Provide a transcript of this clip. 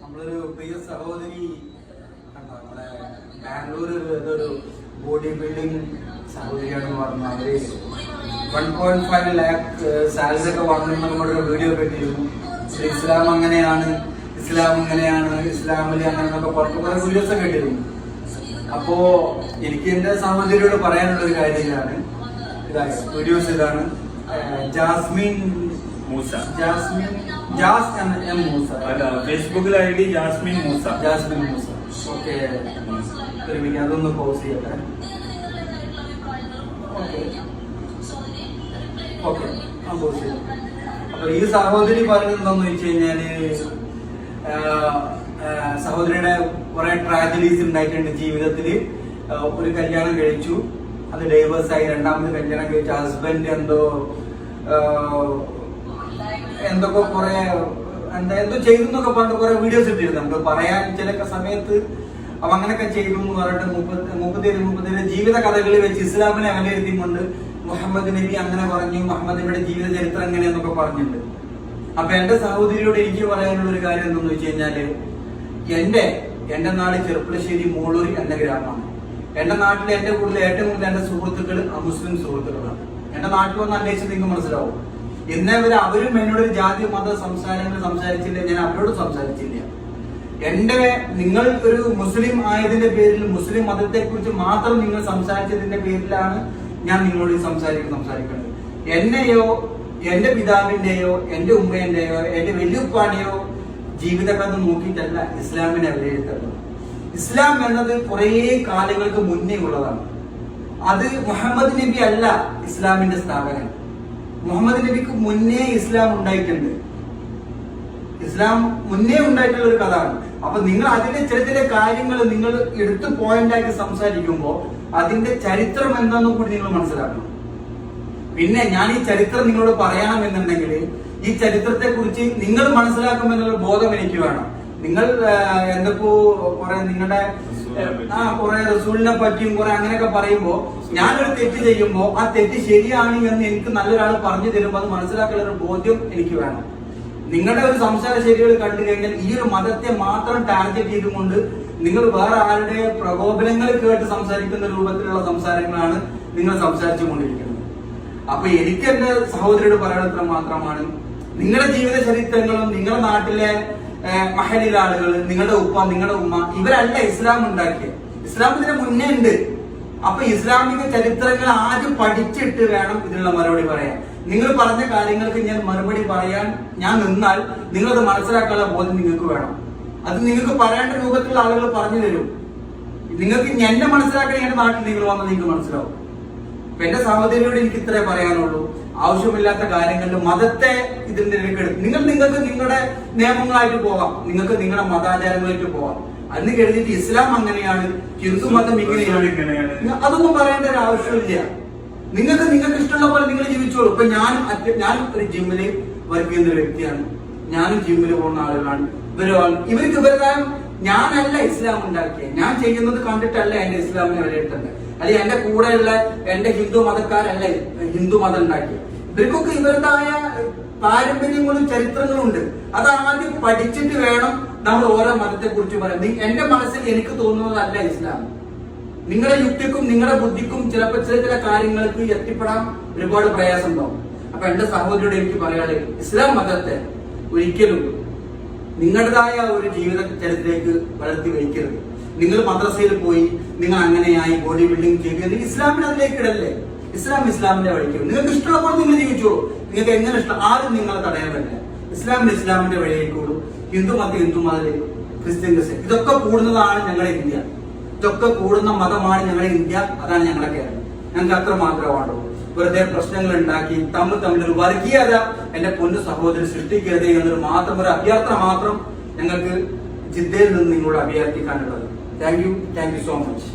നമ്മളൊരു പ്രിയ സഹോദരി കണ്ടോ? നമ്മുടെ ബാംഗ്ലൂർ ഇതൊരു ബോഡി ബിൽഡിംഗ് സഹോദരിയാണെന്ന് പറഞ്ഞു അവർ one point five lakh salary ഒക്കെ വാങ്ങുന്ന നമ്മുടെ വീഡിയോ കിട്ടിയിരുന്നു ഇസ്ലാം അങ്ങനെയാണ് ഇസ്ലാം ഇങ്ങനെയാണ് ഇസ്ലാമിൽ അങ്ങനെയൊക്കെ പുറത്ത് കുറെ വീഡിയോസ് ഒക്കെ കിട്ടിയിരുന്നു അപ്പോ എനിക്ക് എന്റെ സഹോദരിയോട് പറയാനുള്ള ഒരു കാര്യം ഇതാണ്. വീഡിയോസ് ഇതാണ്. Jasmine Moosa. Jasmine Jas M Moosa. അല്ല ഫേസ്ബുക്കിൽ I D Jasmine Moosa. Jasmine Moosa. Okay. പിന്നെ അതൊന്ന് പോസ് ചെയ്യട്ടെ. ഓക്കെ. ഓക്കെ. ആ പോസ് ചെയ്യാം. അപ്പൊ ഈ സഹോദരി പറയുന്നത് എന്താന്ന് വെച്ച് കഴിഞ്ഞാൽ സഹോദരിയുടെ കുറെ ട്രാജഡീസ് ഉണ്ടായിട്ടുണ്ട് ജീവിതത്തിൽ ഒരു കല്യാണം കഴിച്ചു. അത് ഡൈവേഴ്സ് ആയി. രണ്ടാമത് കല്യാണം കഴിച്ച ഹസ്ബൻഡ് എന്തോ എന്തൊക്കെ കുറെ എന്താ എന്തോ ചെയ്തു എന്നൊക്കെ പറഞ്ഞിട്ട് കുറെ വീഡിയോസ് ഇട്ടിരുന്നു. നമുക്ക് പറയാൻ ചില സമയത്ത് അപ്പൊ അങ്ങനെയൊക്കെ ചെയ്തു എന്ന് പറഞ്ഞിട്ട് മുപ്പത്തി മുപ്പത്തിയേഴ് മുപ്പത്തിയേഴ് ജീവിത കഥകളിൽ വെച്ച് ഇസ്ലാമിനെ വിലയിരുത്തിക്കൊണ്ട് മുഹമ്മദ് നബി അങ്ങനെ പറഞ്ഞു മുഹമ്മദ് നബിയുടെ ജീവിത ചരിത്രം എങ്ങനെയെന്നൊക്കെ പറഞ്ഞിട്ടുണ്ട്. അപ്പൊ എന്റെ സഹോദരിയോട് എനിക്ക് പറയാനുള്ള ഒരു കാര്യം എന്തെന്ന് വെച്ച് കഴിഞ്ഞാൽ എന്റെ എന്റെ നാട് ചെറുപ്പളശ്ശേരി മൂളൂർ എന്റെ ഗ്രാമമാണ്. എന്റെ നാട്ടിൽ എന്റെ കൂടുതൽ ഏറ്റവും കൂടുതൽ എന്റെ സുഹൃത്തുക്കൾ മുസ്ലിം സുഹൃത്തുക്കളാണ്. എന്റെ നാട്ടിൽ വന്ന് അന്വേഷിച്ച് നിങ്ങൾക്ക് മനസ്സിലാവും. ഇന്നേ വരെ അവരും എന്നോട് ജാതി മത സംസാരങ്ങൾ സംസാരിച്ചില്ല ഞാൻ അവരോട് സംസാരിച്ചില്ല. എന്റെ നിങ്ങൾ ഒരു മുസ്ലിം ആയതിന്റെ പേരിൽ മുസ്ലിം മതത്തെ കുറിച്ച് മാത്രം നിങ്ങൾ സംസാരിച്ചതിന്റെ പേരിലാണ് ഞാൻ നിങ്ങളോട് സംസാരിക്കും സംസാരിക്കുന്നത് എന്നെയോ എന്റെ പിതാവിന്റെയോ എന്റെ ഉമ്മേന്റെയോ എന്റെ വല്യുപ്പാനെയോ ജീവിതകഥ നോക്കിയിട്ടല്ല ഇസ്ലാമിനെ വിലയിരുത്തുന്നത് ഇസ്ലാം എന്നത് കുറേ കാലങ്ങൾക്ക് മുന്നേ ഉള്ളതാണ്. അത് മുഹമ്മദ് നബി അല്ല ഇസ്ലാമിന്റെ സ്ഥാപകൻ. മുഹമ്മദ് നബിക്ക് മുന്നേ ഇസ്ലാം ഉണ്ടായിട്ടുണ്ട്. ഇസ്ലാം മുന്നേ ഉണ്ടായിട്ടുള്ള ഒരു കഥയാണ് അപ്പൊ നിങ്ങൾ അതിന്റെ ചില ചില കാര്യങ്ങൾ നിങ്ങൾ എടുത്തു പോയിന്റാക്കി സംസാരിക്കുമ്പോൾ അതിന്റെ ചരിത്രം എന്താണെന്ന് കൂടി നിങ്ങൾ മനസ്സിലാക്കണം. പിന്നെ ഞാൻ ഈ ചരിത്രം നിങ്ങളോട് പറയണമെന്നുണ്ടെങ്കിൽ ഈ ചരിത്രത്തെ കുറിച്ച് നിങ്ങൾ മനസ്സിലാക്കുമെന്നുള്ള ബോധം എനിക്ക് വേണം. നിങ്ങൾ എന്തൊക്കെ കുറെ നിങ്ങളുടെ ആ കുറെ റസൂലിനെ പറ്റിയും കുറെ അങ്ങനെയൊക്കെ പറയുമ്പോ ഞാനൊരു തെറ്റ് ചെയ്യുമ്പോ ആ തെറ്റ് ശരിയാണ് എന്ന് എനിക്ക് നല്ലൊരാൾ പറഞ്ഞു തരുമ്പോൾ അത് മനസ്സിലാക്കാനുള്ള ഒരു ബോധ്യം എനിക്ക് വേണം. നിങ്ങളുടെ ഒരു സംസാര ശൈലികൾ കണ്ടു കഴിഞ്ഞാൽ ഈ ഒരു മതത്തെ മാത്രം ടാർഗറ്റ് ചെയ്തുകൊണ്ട് നിങ്ങൾ വേറെ ആരുടെ പ്രകോപനങ്ങൾ കേട്ട് സംസാരിക്കുന്ന രൂപത്തിലുള്ള സംസാരങ്ങളാണ് നിങ്ങൾ സംസാരിച്ചു കൊണ്ടിരിക്കുന്നത്. അപ്പൊ എനിക്ക് എന്റെ സഹോദരിയോട് പറയാനത്ര മാത്രമാണ് നിങ്ങളുടെ ജീവിത ചരിത്രങ്ങളും നിങ്ങളുടെ നാട്ടിലെ മഹലിലെ ആളുകൾ നിങ്ങളുടെ ഉപ്പ നിങ്ങളുടെ ഉമ്മ ഇവരല്ല ഇസ്ലാം ഉണ്ടാക്കിയത് ഇസ്ലാം ഇതിന്റെ മുന്നേ ഉണ്ട്. അപ്പൊ ഇസ്ലാമിക ചരിത്രങ്ങൾ ആദ്യം പഠിച്ചിട്ട് വേണം ഇതിനുള്ള മറുപടി പറയാൻ. നിങ്ങൾ പറഞ്ഞ കാര്യങ്ങൾക്ക് ഞാൻ മറുപടി പറയാൻ ഞാൻ നിന്നാൽ നിങ്ങളത് മനസ്സിലാക്കാനുള്ള ബോധം നിങ്ങൾക്ക് വേണം. അത് നിങ്ങൾക്ക് പറയേണ്ട രൂപത്തിലുള്ള ആളുകൾ പറഞ്ഞു തരും. നിങ്ങൾക്ക് എന്നെ മനസ്സിലാക്കാൻ എന്റെ നാട്ടിൽ നിങ്ങൾ വന്നാൽ നിങ്ങൾക്ക് മനസ്സിലാവും. എന്റെ സഹോദരിയോട് എനിക്ക് ഇത്രേ പറയാനുള്ളൂ. ആവശ്യമില്ലാത്ത കാര്യങ്ങളിൽ മതത്തെ ഇതിന്റെ ഇടയ്ക്ക് എടുത്ത് നിങ്ങൾ നിങ്ങൾക്ക് നിങ്ങളുടെ നിയമങ്ങളായിട്ട് പോകാം. നിങ്ങൾക്ക് നിങ്ങളുടെ മതാചാരങ്ങളായിട്ട് പോകാം. അന്ന് കരുതിയിട്ട് ഇസ്ലാം അങ്ങനെയാണ്. ഹിന്ദു മതം ഇങ്ങനെയാണ്. ഇങ്ങനെയാണ്. അതൊന്നും പറയേണ്ട ഒരു ആവശ്യമില്ല. നിങ്ങൾക്ക് നിങ്ങൾക്ക് ഇഷ്ടമുള്ള പോലെ നിങ്ങൾ ജീവിച്ചോളൂ. ഇപ്പൊ ഞാൻ ഞാൻ ഒരു ജിമ്മിൽ വർക്ക് ചെയ്യുന്ന ഒരു വ്യക്തിയാണ്. ഞാനും ജിമ്മിൽ പോകുന്ന ആളുകളാണ്. ഇവരോ ഇവർക്ക് ഇവരുടേതായ ഞാനല്ല ഇസ്ലാം ഉണ്ടാക്കിയത് ഞാൻ ചെയ്യുന്നത് കണ്ടിട്ടല്ല എന്റെ ഇസ്ലാമിനെ വിലയിരുത്തുന്നത് അല്ലെങ്കിൽ എന്റെ കൂടെയുള്ള എന്റെ ഹിന്ദു മതക്കാരല്ല ഹിന്ദു മതം ഉണ്ടാക്കിയത് ഇവർക്കൊക്കെ ഇവരുടേതായ പാരമ്പര്യങ്ങളും ചരിത്രങ്ങളും ഉണ്ട്. അത് ആദ്യം പഠിച്ചിട്ട് വേണം നമ്മൾ ഓരോ മതത്തെ കുറിച്ച് പറയാൻ എന്റെ മനസ്സിൽ എനിക്ക് തോന്നുന്നതല്ല ഇസ്ലാം. നിങ്ങളുടെ യുക്തിക്കും നിങ്ങളുടെ ബുദ്ധിക്കും ചിലപ്പോൾ ചില ചില കാര്യങ്ങൾക്ക് എത്തിപ്പെടാൻ ഒരുപാട് പ്രയാസം ഉണ്ടാവും. അപ്പൊ എന്റെ സഹോദരിയോട് എനിക്ക് പറയാനുള്ളത് ഇസ്ലാം മതത്തെ ഒരിക്കലും നിങ്ങളുടേതായ ഒരു ജീവിത ചരിത്രത്തിലേക്ക് വളർത്തി വയ്ക്കരുത്. നിങ്ങൾ മദ്രസയിൽ പോയി നിങ്ങൾ അങ്ങനെയായി ബോഡി ബിൽഡിംഗ് ചെയ്ത് ഇസ്ലാമിന് അതിലേക്ക് ഇടല്ലേ? ഇസ്ലാം ഇസ്ലാമിന്റെ വഴിക്ക്. നിങ്ങൾക്ക് ഇഷ്ടമുള്ള പോലെ നിങ്ങൾ ജീവിച്ചോളൂ നിങ്ങൾക്ക് എങ്ങനെ ഇഷ്ടം? ആരും നിങ്ങളെ തടയാൻ പറ്റില്ല. ഇസ്ലാമിന് ഇസ്ലാമിന്റെ വഴിയേക്കുള്ളൂ ഹിന്ദു മത ഹിന്ദു മതം ക്രിസ്ത്യൻ ക്രിസ്ത്യൻ. ഇതൊക്കെ കൂടുന്നതാണ് ഞങ്ങളുടെ ഇന്ത്യ. ഇതൊക്കെ കൂടുന്ന മതമാണ് ഞങ്ങളുടെ ഇന്ത്യ. അതാണ് ഞങ്ങളുടെ കേരളം. ഞങ്ങൾക്ക് അത്ര മാത്രമാണോ വെറുതെ പ്രശ്നങ്ങൾ ഉണ്ടാക്കി തമ്മിൽ തമ്മിൽ ഒരു വർഗീയത എന്റെ പൊന്നു സഹോദരൻ സൃഷ്ടിക്കരുത് എന്നൊരു മാത്രം ഒരു അഭ്യർത്ഥന മാത്രം ഞങ്ങൾക്ക് ജിദ്ദയിൽ നിന്ന് നിങ്ങളോട് അഭ്യർത്ഥിക്കാനുള്ളത്. Thank you thank you so much